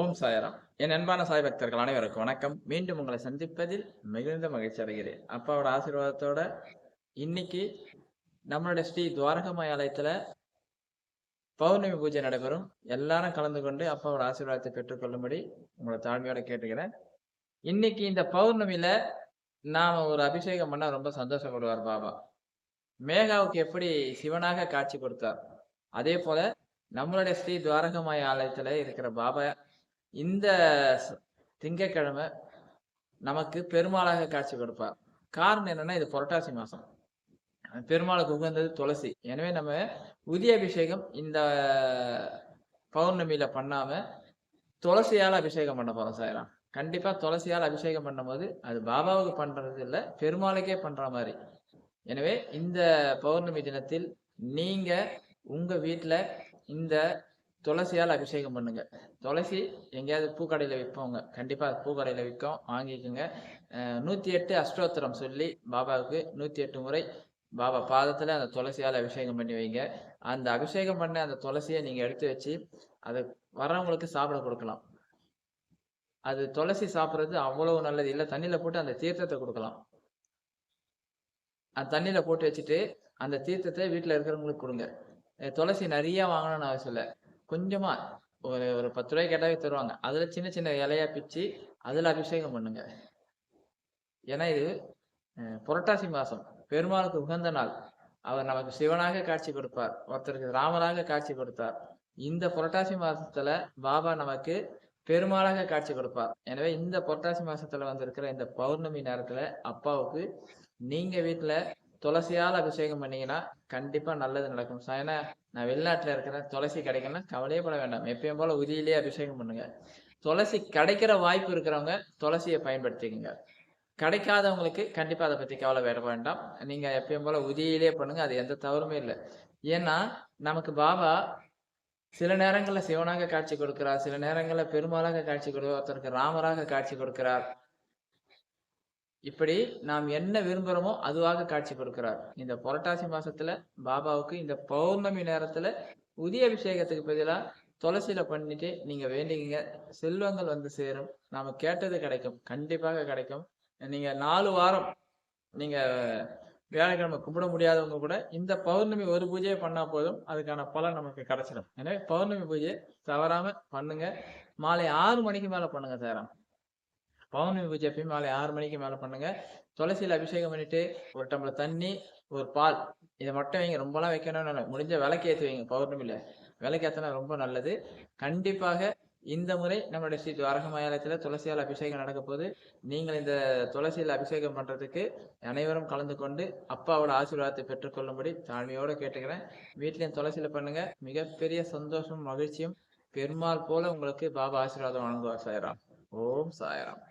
ஓம் சாயராம். என் அன்பான சாய் பக்தர்கள் அனைவருக்கும் வணக்கம். மீண்டும் உங்களை சந்திப்பதில் மிகுந்த மகிழ்ச்சி அடைகிறேன். அப்பாவோட ஆசீர்வாதத்தோட இன்னைக்கு நம்மளுடைய ஸ்ரீ துவாரகமாய் ஆலயத்துல பௌர்ணமி பூஜை நடைபெறும். எல்லாரும் கலந்து கொண்டு அப்பாவோட ஆசீர்வாதத்தை பெற்றுக்கொள்ளும்படி உங்களை தாழ்மையோட கேட்டுக்கிறேன். இன்னைக்கு இந்த பௌர்ணமியில நாம ஒரு அபிஷேகம் பண்ணா ரொம்ப சந்தோஷப்படுவார் பாபா. மேகாவுக்கு எப்படி சிவனாக காட்சி கொடுத்தார். அதே போல நம்மளுடைய ஸ்ரீ துவாரகமாய் ஆலயத்துல இருக்கிற பாபா இந்த திங்கக்கிழமை நமக்கு பெருமாளாக காட்சி கொடுப்பார் காரணம் என்னன்னா இது புரட்டாசி மாசம். பெருமாளுக்கு உகந்தது துளசி. எனவே நம்ம உதிய அபிஷேகம் இந்த பௌர்ணமியில பண்ணாம துளசியால் அபிஷேகம் பண்ண போறோம் சாயலாம் கண்டிப்பா துளசியால் அபிஷேகம் பண்ணும்போது அது பாபாவுக்கு பண்றது இல்லை பெருமாளுக்கே பண்ற மாதிரி. எனவே இந்த பௌர்ணமி தினத்தில் நீங்க உங்க வீட்டில் இந்த துளசியால் அபிஷேகம் பண்ணுங்க. துளசி எங்கேயாவது பூக்கடையில் விற்பவங்க கண்டிப்பாக பூக்கடையில் விற்கும். வாங்கிக்கோங்க. நூற்றி எட்டு அஷ்டோத்திரம் சொல்லி பாபாவுக்கு நூற்றி எட்டு முறை பாபா பாதத்தில் அந்த துளசியால் அபிஷேகம் பண்ணி வைங்க. அந்த அபிஷேகம் பண்ண அந்த துளசியை நீங்கள் எடுத்து வச்சு அதை வர்றவங்களுக்கு சாப்பிட கொடுக்கலாம். அது துளசி சாப்பிட்றது அவ்வளவு நல்லது. இல்லை தண்ணியில் போட்டு அந்த தீர்த்தத்தை கொடுக்கலாம். அந்த தண்ணியில் போட்டு வச்சுட்டு அந்த தீர்த்தத்தை வீட்டில் இருக்கிறவங்களுக்கு கொடுங்க. துளசி நிறைய வாங்கணும்னு அவசியம் இல்லை. கொஞ்சமா ஒரு ஒரு பத்து ரூபாய் கேட்டாவே தருவாங்க. அதுல சின்ன சின்ன இலையா பிச்சு அதுல அபிஷேகம் பண்ணுங்க. ஏன்னா இது அஹ், புரட்டாசி மாசம். பெருமாளுக்கு உகந்த நாள். அவர் நமக்கு சிவனாக காட்சி கொடுப்பார். ஒருத்தருக்கு ராமனாக காட்சி கொடுத்தார். இந்த புரட்டாசி மாசத்துல பாபா நமக்கு பெருமாளாக காட்சி கொடுப்பார். எனவே இந்த புரட்டாசி மாசத்துல வந்திருக்கிற இந்த பௌர்ணமி நேரத்துல அப்பாவுக்கு நீங்க வீட்டுல துளசியால் அபிஷேகம் பண்ணீங்கன்னா கண்டிப்பா நல்லது நடக்கும். ச- ஏன்னா நான் வெளிநாட்டுல இருக்கிறேன் துளசி கிடைக்கலன்னா கவலையே பட வேண்டாம். எப்பயும் போல உதியிலே அபிஷேகம் பண்ணுங்க. துளசி கிடைக்கிற வாய்ப்பு இருக்கிறவங்க துளசியை பயன்படுத்திக்கங்க. கிடைக்காதவங்களுக்கு கண்டிப்பா அதை பத்தி கவலை வேட வேண்டாம். நீங்க எப்பயும் போல உதியிலே பண்ணுங்க. அது எந்த தவறுமே இல்லை. ஏன்னா நமக்கு பாபா சில நேரங்களில் சிவனாக காட்சி கொடுக்கிறார். சில நேரங்களில் பெருமாளாக காட்சி கொடுக்கிறார். ஒருத்தருக்கு ராமராக காட்சி கொடுக்கிறார். இப்படி நாம் என்ன விரும்புகிறோமோ அதுவாக காட்சி கொடுக்கிறார் இந்த புரட்டாசி மாசத்துல பாபாவுக்கு இந்த பௌர்ணமி நேரத்துல உதிய அபிஷேகத்துக்கு பதிலா துளசியில பண்ணிட்டு நீங்க வேண்டிங்க செல்வங்கள் வந்து சேரும். நாம கேட்டது கிடைக்கும். கண்டிப்பாக கிடைக்கும். நீங்க நாலு வாரம் நீங்க வியாழக்கிழமை கும்பிட முடியாதவங்க கூட இந்த பௌர்ணமி ஒரு பூஜையை பண்ணா போதும். அதுக்கான பலன் நமக்கு கிடைச்சிடும் எனவே பௌர்ணமி பூஜை தவறாம பண்ணுங்க. மாலை ஆறு மணிக்கு மேல பண்ணுங்க சேரம். பௌர்ணமி பூஜை எப்பயும் மாலை ஆறு மணிக்கு மேலே பண்ணுங்க. துளசியில் அபிஷேகம் பண்ணிட்டு ஒரு டம்ளர் தண்ணி ஒரு பால். இதை மட்டும் வைங்க. ரொம்பலாம் வைக்கணும்னு முடிஞ்ச விளக்கு ஏற்றி வைங்க பௌர்ணமியில். விளக்கு ஏற்றினா ரொம்ப நல்லது. கண்டிப்பாக இந்த முறை நம்மளுடைய ஸ்ரீ துவாரகமயாலயத்துல துளசியால் அபிஷேகம் நடக்க போது நீங்கள் இந்த துளசியில் அபிஷேகம் பண்ணுறதுக்கு அனைவரும் கலந்து கொண்டு அப்பாவோட ஆசீர்வாதத்தை பெற்றுக்கொள்ளும்படி தாழ்மையோடு கேட்டுக்கிறேன். வீட்டிலையும் துளசியில் பண்ணுங்கள் மிகப்பெரிய சந்தோஷம் மகிழ்ச்சியும் பெருமாள் போல உங்களுக்கு பாபா ஆசீர்வாதம் வழங்குவார் சாயராம். ஓம் சாயராம்.